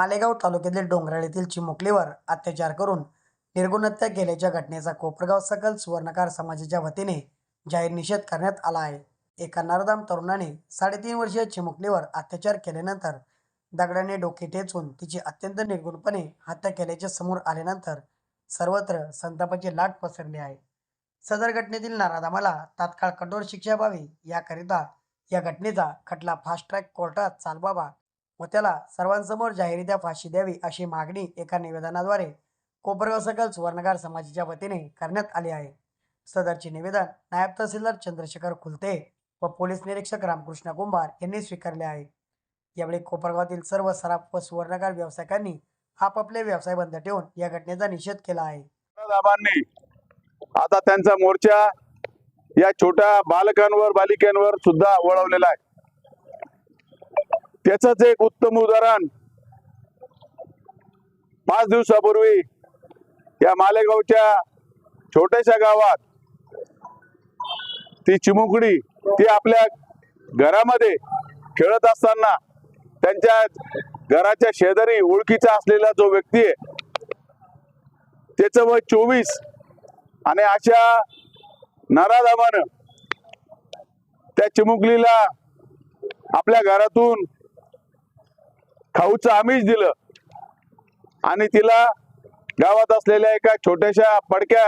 मालेगाव तालुक्यातील डोंगराळीतील चिमुकलीवर अत्याचार करून निर्गुण हत्या केल्याच्या घटनेचा कोपरगाव सकल सुवर्णकार समाजाच्या वतीने जाहीर निषेध करण्यात आला आहे. एका नरदाम तरुणाने साडेतीन वर्षीय चिमुकलीवर अत्याचार केल्यानंतर दगडाने डोके ठेचून तिची अत्यंत निर्गुणपणे हत्या केल्याचे समोर आल्यानंतर सर्वत्र संतापाची लाट पसरली आहे. सदर घटनेतील नराधामाला तात्काळ कठोर शिक्षा व्हावी याकरिता या घटनेचा खटला फास्ट ट्रॅक कोर्टात चालवावा व त्याला सर्वांसमोर जाहीररित्या फाशी द्यावी अशी मागणी एका निवेदनाद्वारे कोपरगाव सकल सुवर्णकार समाजाच्या वतीने करण्यात आली आहे. सदरचे निवेदन नायब तहसीलदार चंद्रशेखर खुलते व पोलीस निरीक्षक रामकृष्ण कुंभार यांनी स्वीकारले आहे. यावेळी कोपरगावातील सर्व सराफ व सुवर्णकार व्यावसायिकांनी आपापले व्यवसाय बंद ठेवून या घटनेचा निषेध केला आहे. आता त्यांचा मोर्चा या छोट्या बालकांवर बालिकांवर सुद्धा वळवलेला आहे. त्याच एक उत्तम उदाहरण पाच दिवसापूर्वी या मालेगावच्या छोट्याशा गावात ती चिमुकडी ती आपल्या घरामध्ये खेळत असताना त्यांच्या घराच्या शेजारी ओळखीचा असलेला जो व्यक्ती आहे त्याचं वय चोवीस आणि अशा नराधामानं त्या चिमुकलीला आपल्या घरातून खाऊचं आमिष दिलं. आणि तिला गावात असलेल्या एका छोट्याशा पडक्या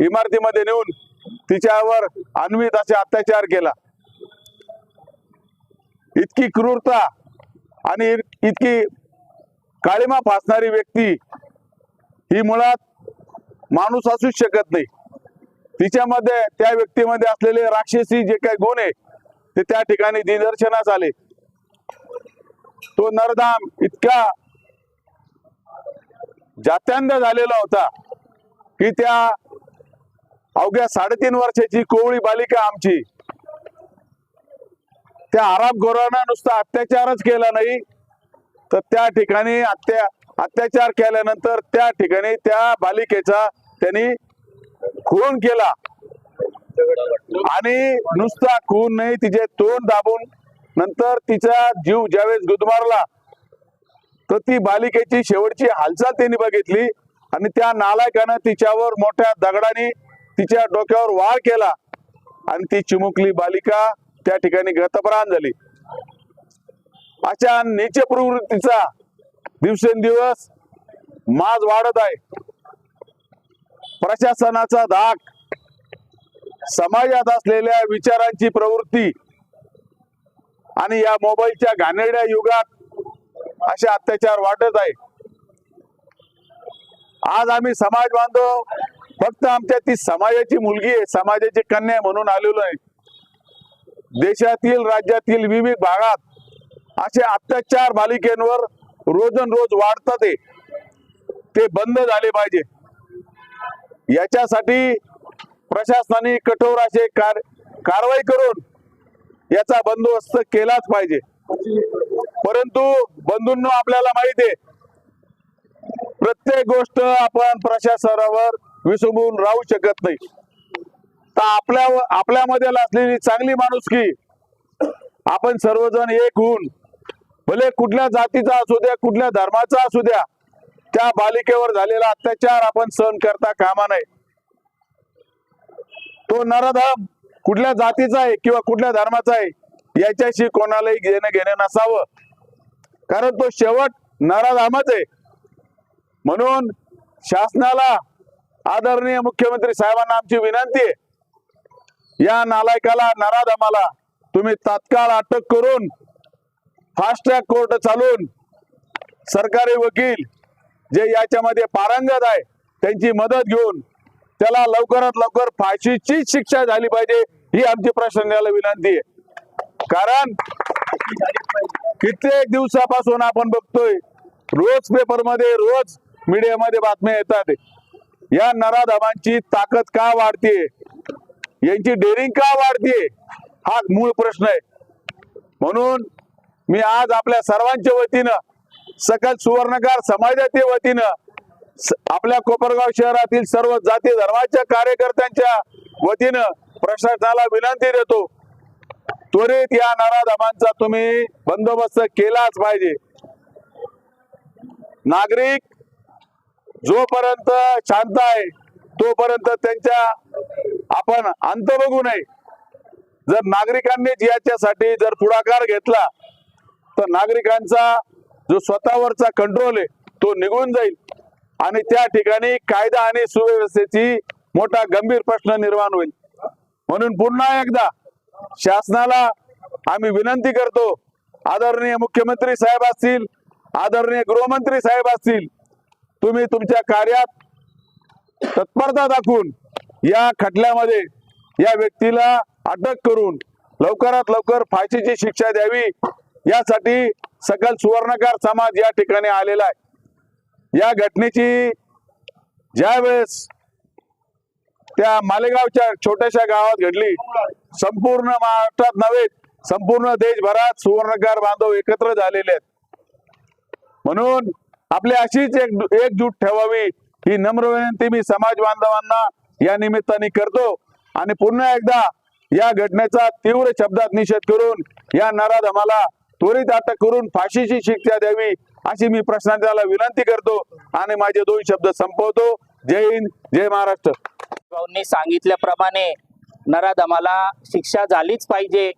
इमारतीमध्ये नेऊन तिच्यावर अन्वित असे अत्याचार केला. इतकी क्रूरता आणि इतकी काळीमा फासणारी व्यक्ती ही मुळात माणूस असूच शकत नाही. तिच्यामध्ये त्या व्यक्तीमध्ये असलेले राक्षसी जे काही गुण आहे ते त्या ठिकाणी निदर्शनास आले. तो नरधाम इतका जात्यांद झालेला होता की त्या अवघ्या साडेतीन वर्षाची कोवळी बालिका आमची त्या आराम गोरांना नुसता अत्याचारच केला नाही. तर त्या ठिकाणी अत्या अत्याचार केल्यानंतर त्या ठिकाणी त्या बालिकेचा त्यांनी खून केला. आणि नुसता खून नाही तिचे तोंड दाबून नंतर तिचा जीव ज्यावेळेस गुदमारला तर ती बालिकेची शेवटची हालचाल त्यांनी बघितली आणि त्या नालायकानं तिच्यावर मोठ्या दगडाने तिच्या डोक्यावर वार केला आणि ती चिमुकली बालिका त्या ठिकाणी गतप्राण झाली. अशा नीच प्रवृत्तीचा दिवसेंदिवस माज वाढत आहे. प्रशासनाचा धाक समाजात असलेल्या विचारांची प्रवृत्ती आणि या मोबाईलच्या घाणेरड्या युगात असे अत्याचार वाटत आहे. आज आम्ही समाज बांधव फक्त आमच्या ती समाजाची मुलगी आहे समाजाची कन्या म्हणून आलेलो आहे. देशातील राज्यातील विविध भागात असे अत्याचार बालिकेंवर रोजन-रोज वाढतात आहे. ते बंद झाले पाहिजे. याच्यासाठी प्रशासनाने कठोर असे कार कारवाई करून याचा बंदोबस्त केलाच पाहिजे. परंतु बंधूंनो आपल्याला माहिती आहे प्रत्येक गोष्ट आपण प्रशासनावर विसंबून राहू शकत नाही. तर आपल्या आपल्यामध्ये असलेली चांगली माणुसकी आपण सर्वजण एक होऊन भले कुठल्या जातीचा असू द्या कुठल्या धर्माचा असू द्या त्या बालिकेवर झालेला अत्याचार आपण सहन करता कामा नये. तो नराधम कुठल्या जातीचा आहे किंवा कुठल्या धर्माचा आहे याच्याशी कोणालाही घेणं घेणं नसावं. कारण तो शेवट नराधामाच आहे. म्हणून शासनाला आदरणीय मुख्यमंत्री साहेबांना आमची विनंती आहे. या नालायकाला नराधमाला तुम्ही तात्काळ अटक करून फास्ट ट्रॅक कोर्ट चालून सरकारी वकील जे याच्यामध्ये पारंगत आहे त्यांची मदत घेऊन त्याला लवकरात लवकर फाशीचीच शिक्षा झाली पाहिजे. ही आमची प्रशासनाला विनंती आहे. कारण कित्येक दिवसापासून आपण बघतोय रोज पेपरमध्ये रोज मीडियामध्ये बातम्या येतात. या नराधमांची ताकद का वाढते? यांची डेअरिंग का वाढते? हा मूळ प्रश्न आहे. म्हणून मी आज आपल्या सर्वांच्या वतीनं सकल सुवर्णकार समाजाच्या वतीनं आपल्या कोपरगाव शहरातील सर्व जाती धर्माच्या कार्यकर्त्यांच्या वतीनं प्रशासनाला विनंती देतो. त्वरित या नराधमांचा तुम्ही बंदोबस्त केलाच पाहिजे. नागरिक जोपर्यंत शांत आहे तोपर्यंत त्यांच्या आपण अंत बघू नये. जर नागरिकांनी याच्यासाठी जर पुढाकार घेतला तर नागरिकांचा जो स्वतःवरचा कंट्रोल आहे तो निघून जाईल. आणि त्या ठिकाणी कायदा आणि सुव्यवस्थेची मोठा गंभीर प्रश्न निर्माण होईल. म्हणून पुन्हा एकदा शासनाला आम्ही विनंती करतो आदरणीय मुख्यमंत्री साहेब असतील आदरणीय गृहमंत्री साहेब असतील तुम्ही तुमच्या कार्यात तत्परता दाखवून या खटल्यामध्ये या व्यक्तीला अटक करून लवकरात लवकर फाशीची शिक्षा द्यावी. यासाठी सकल सुवर्णकार समाज या ठिकाणी आलेला आहे. या घटनेची ज्यावेळेस त्या मालेगावच्या छोट्याशा गावात घडली. संपूर्ण महाराष्ट्रात नव्हे संपूर्ण देशभरात सुवर्णकार बांधव एकत्र झालेले आहेत. म्हणून आपली अशीच एक एकजूट ठेवावी ही नम्र विनंती मी समाज बांधवांना या निमित्ताने करतो. आणि पुन्हा एकदा या घटनेचा तीव्र शब्दात निषेध करून या नराधमाला त्वरित अटक करून फाशीची शिक्षा द्यावी अशी मी प्रशासनाला विनंती करतो. आणि माझे दोन शब्द संपवतो. जय हिंद जय महाराष्ट्र. भाऊंनी सांगितल्याप्रमाणे नराधमाला शिक्षा झालीच पाहिजे.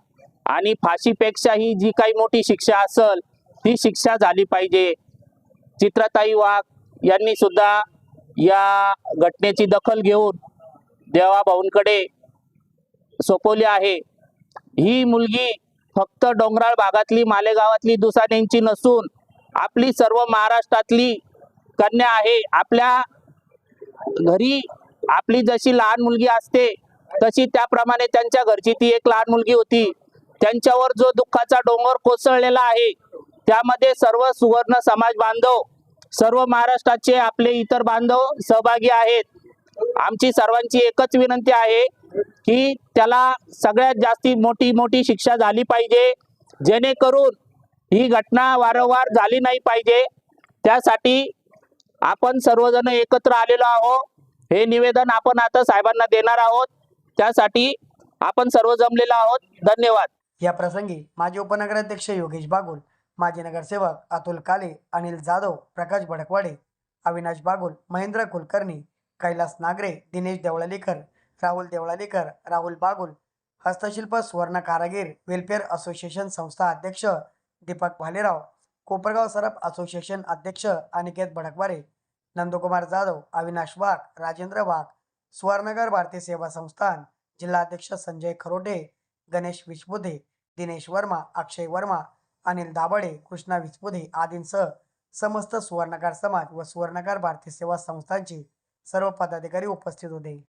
आणि फाशीपेक्षा ही जी काही मोठी शिक्षा असल ती शिक्षा झाली पाहिजे. चित्रताई वाघ यांनी सुद्धा या घटनेची दखल घेऊन देवाभाऊंकडे सोपवली आहे. ही मुलगी फक्त डोंगराळ भागातली मालेगावातली दुसाण्यांची नसून आपली सर्व महाराष्ट्रातली कन्या आहे. आपल्या घरी आपली जशी लहान मुलगी असते तशी त्याप्रमाणे त्यांच्या घरची ती एक लहान मुलगी होती. त्यांच्यावर जो दुःखाचा डोंगर कोसळलेला आहे त्यामध्ये सर्व सुवर्ण समाज बांधव सर्व महाराष्ट्राचे आपले इतर बांधव सहभागी आहेत. आमची सर्वांची एकच विनंती आहे की त्याला सगळ्यात जास्ती मोठी मोठी शिक्षा झाली पाहिजे. जेणेकरून ही घटना वारंवार झाली नाही पाहिजे. त्यासाठी आपण सर्वजण एकत्र आलेलो आहोत. हे निवेदन आपण आता साहेबांना देणार आहोत. त्यासाठी आपण सर्व जमलेलो आहोत. धन्यवाद. या प्रसंगी माजी उपनगराध्यक्ष योगेश बागुल माजी नगरसेवक अतुल काले अनिल जाधव प्रकाश भडकवाडे अविनाश बागुल महेंद्र कुलकर्णी कैलास नागरे दिनेश देवळालीकर राहुल देवळालीकर राहुल बागुल हस्तशिल्प सुवर्ण कारागीर वेलफेअर असोसिएशन संस्था अध्यक्ष दीपक भालेराव कोपरगाव सरप असोसिएशन अध्यक्ष अनिकेत भडकवारे नंदकुमार जाधव अविनाश वाघ राजेंद्र वाघ सुवर्णगर भारतीय सेवा संस्थान जिल्हाध्यक्ष संजय खरोटे गणेश विचबुधे दिनेश वर्मा अक्षय वर्मा अनिल दाबडे कृष्णा विचबुधे आदींसह समस्त सुवर्णकार समाज व सुवर्णकार भारतीय सेवा संस्थांचे सर्व पदाधिकारी उपस्थित होते.